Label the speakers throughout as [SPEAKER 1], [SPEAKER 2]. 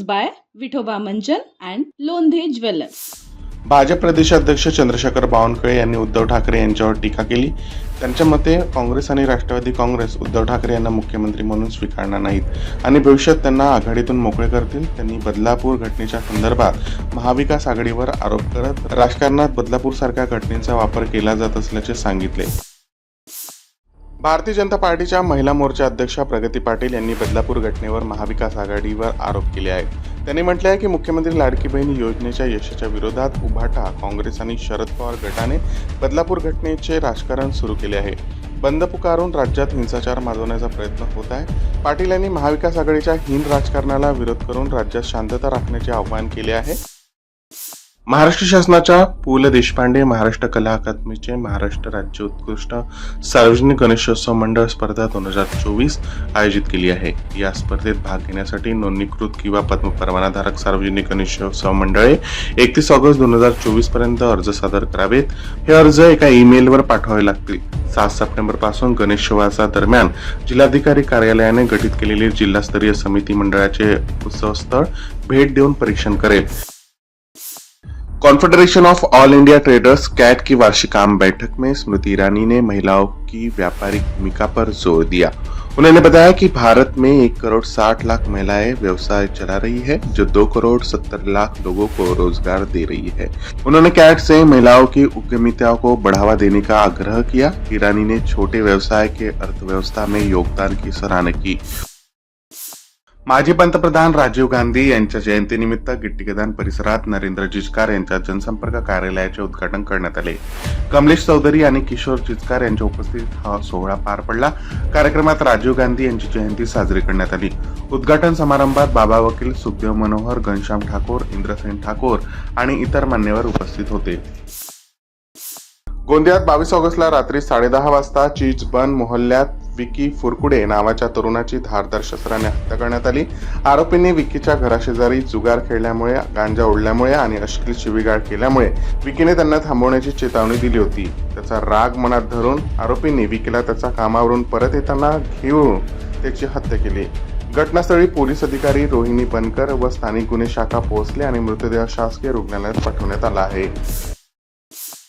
[SPEAKER 1] Sponsors by Vithoba Manjan and Londhe
[SPEAKER 2] Bhajap प्रदेशाध्यक्ष चंद्रशेखर बावनकुळे यांनी उद्धव ठाकरे यांच्यावर टीका केली. त्यांच्या मते काँग्रेस आणि राष्ट्रवादी काँग्रेस उद्धव ठाकरे यांना मुख्यमंत्री म्हणून स्वीकारणार नाहीत. आणि भविष्यात त्यांना आघाडीतून मोकळे करतील. त्यांनी बदलापूर घटनेच्या संदर्भात महाविकास आघाडीवर आरोप करत राजकारणात बदलापूरसारख्या घटनेचा वापर केला जात असल्याचे सांगितले. भारतीय जनता पार्टीच्या महिला मोर्चा अध्यक्षा प्रगती पाटील यांनी बदलापूर घटनेवर महाविकास आघाडीवर आरोप केले आहेत. त्यांनी म्हटले आहे की मुख्यमंत्री लाडकी बहीण योजनेच्या यशाच्या विरोधात उभाटा काँग्रेस आणि शरद पवार गटाने बदलापूर घटनेचे राजकारण सुरू केले आहे. बंद पुकारून राज्यात हिंसाचार माजवण्याचा प्रयत्न होत आहे. पाटील यांनी महाविकास आघाडीच्या हिंद राजकारणाला विरोध करून राज्यात शांतता राखण्याचे आवाहन केले आहे. महाराष्ट्र शासनाच्या पु ल देशपांडे महाराष्ट्र कला अकादमीचे महाराष्ट्र राज्य उत्कृष्ट सार्वजनिक गणेशोत्सव मंडळ स्पर्धा दोन हजार चोवीस आयोजित केली आहे. या स्पर्धेत भाग घेण्यासाठी नोंदणीकृत किंवा पद्म परवानाधारक सार्वजनिक गणेशोत्सव मंडळे एकतीस ऑगस्ट दोन हजार चोवीसपर्यंत अर्ज सादर करावेत. हे अर्ज एका ईमेलवर पाठवावे लागतील. सात सप्टेंबरपासून गणेशोत्सवाचा दरम्यान जिल्हाधिकारी कार्यालयाने गठीत केलेली जिल्हास्तरीय समिती मंडळाचे उत्सव स्थळ भेट देऊन परीक्षण करेल. Confederation of all India traders CAIT की वार्षिक आम बैठक में स्मृति ईरानी ने महिलाओं की व्यापारिक भूमिका पर ज़ोर दिया। उन्होंने बताया कि भारत में एक करोड़ साठ लाख महिलाएँ व्यवसाय चला रही है, जो दो करोड़ सत्तर लाख लोगों को रोज़गार दे रही है। उन्होंने कैट से महिलाओं की उद्यमिता को बढ़ावा देने का आग्रह किया। ईरानी ने छोटे व्यवसाय के अर्थव्यवस्था में योगदान की सराहना की। माजी पंतप्रधान राजीव गांधी यांच्या जयंतीनिमित्त गिट्टीगदान परिसरात नरेंद्र जिचकार यांच्या जनसंपर्क कार्यालयाचे उद्घाटन करण्यात आले. कमलेश चौधरी आणि किशोर जिचकार यांच्या उपस्थितीत हा सोहळा पार पडला. कार्यक्रमात राजीव गांधी यांची जयंती साजरी करण्यात आली. उद्घाटन समारंभात बाबा वकील सुखदेव मनोहर घनश्याम ठाकूर इंद्रसेन ठाकूर आणि इतर मान्यवर उपस्थित होते. गोंदियात बावीस ऑगस्टला रात्री साडेदहा वाजता चीज बन मोहल्ल्यात विकी फुरकुडे नावाच्या तरुणाची धारदार शस्त्राने हत्या करण्यात आली. आरोपींनी विकीच्या घराशेजारी जुगार खेळल्यामुळे गांजा ओढल्यामुळे आणि अश्लील शिवीगाळ केल्यामुळे विकीने त्यांना थांबवण्याची चेतावणी दिली होती. त्याचा राग मनात धरून आरोपींनी विकीला त्याच्या कामावरून परत येताना घेऊन त्याची हत्या केली. घटनास्थळी पोलीस अधिकारी रोहिणी बनकर व स्थानिक गुन्हे शाखा पोहोचले आणि मृतदेह शासकीय रुग्णालयात पाठवण्यात आला आहे.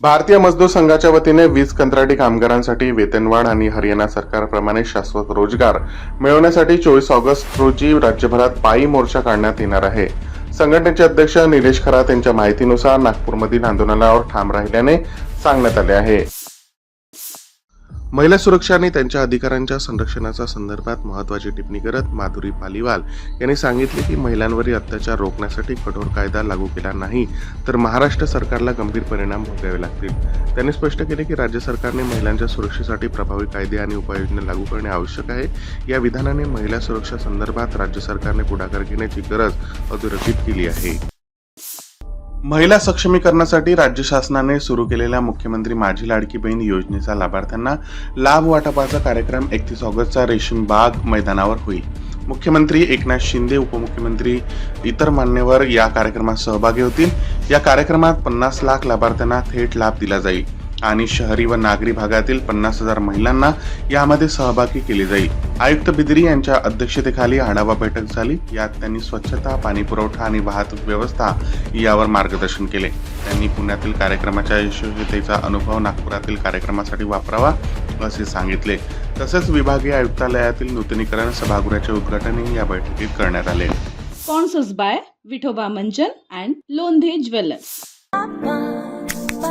[SPEAKER 2] भारतीय मजदूर संघाच्या वतीने वीज कंत्राटी कामगारांसाठी वेतनवाढ आणि हरियाणा सरकारप्रमाणे शाश्वत रोजगार मिळवण्यासाठी चोवीस ऑगस्ट रोजी राज्यभरात पायी मोर्चा काढण्यात येणार आहे. संघटनेचे अध्यक्ष निलेश खरात यांच्या माहितीनुसार नागपूरमधील आंदोलनावर ठाम राहिल्याने सांगण्यात आले आहे. महिला सुरक्षा आणि त्यांच्या अधिकारांच्या संरक्षणाच्या संदर्भात महत्वाची टिप्पणी करत माधुरी पालिवाल यांनी सांगितले की महिलांवरील अत्याचार रोखण्यासाठी कठोर कायदा लागू केला नाही तर महाराष्ट्र सरकारला गंभीर परिणाम भोगावे लागतील. त्यांनी स्पष्ट केले की राज्य सरकारने महिलांच्या सुरक्षेसाठी प्रभावी कायदे आणि उपाययोजना लागू करणे आवश्यक आहे. या विधानाने महिला सुरक्षा संदर्भात राज्य सरकारने पुढाकार घेण्याची गरज अधोरेखित केली आहे. महिला सक्षमीकरणासाठी राज्य शासनाने सुरू केलेल्या मुख्यमंत्री माझी लाडकी बहीण योजनेचा लाभार्थ्यांना लाभ वाटपाचा कार्यक्रम एकतीस ऑगस्टचा रेशीम बाग मैदानावर होईल. मुख्यमंत्री एकनाथ शिंदे उपमुख्यमंत्री इतर मान्यवर या कार्यक्रमात सहभागी होतील. या कार्यक्रमात पन्नास लाख लाभार्थ्यांना थेट लाभ दिला जाईल. आणि शहरी व नागरी भागातील पन्नास हजार महिलांना यामध्ये सहभागी केले जाईल. आयुक्त बिद्री यांच्या अध्यक्षतेखाली आढावा बैठक झाली. यात त्यांनी स्वच्छता पाणी पुरवठा आणि वाहतूक व्यवस्था यावर मार्गदर्शन केले. त्यांनी पुण्यातील कार्यक्रमाच्या यशस्वीतेचा अनुभव नागपुरातील कार्यक्रमासाठी वापरावा असे सांगितले. तसेच विभागीय आयुक्तालयातील नूतनीकरण सभागृहाचे उद्घाटनही या बैठकीत करण्यात आले.
[SPEAKER 1] स्पॉन्सर्स बाय विठोबा मंजन and Londhe jewellers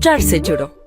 [SPEAKER 3] charse choro.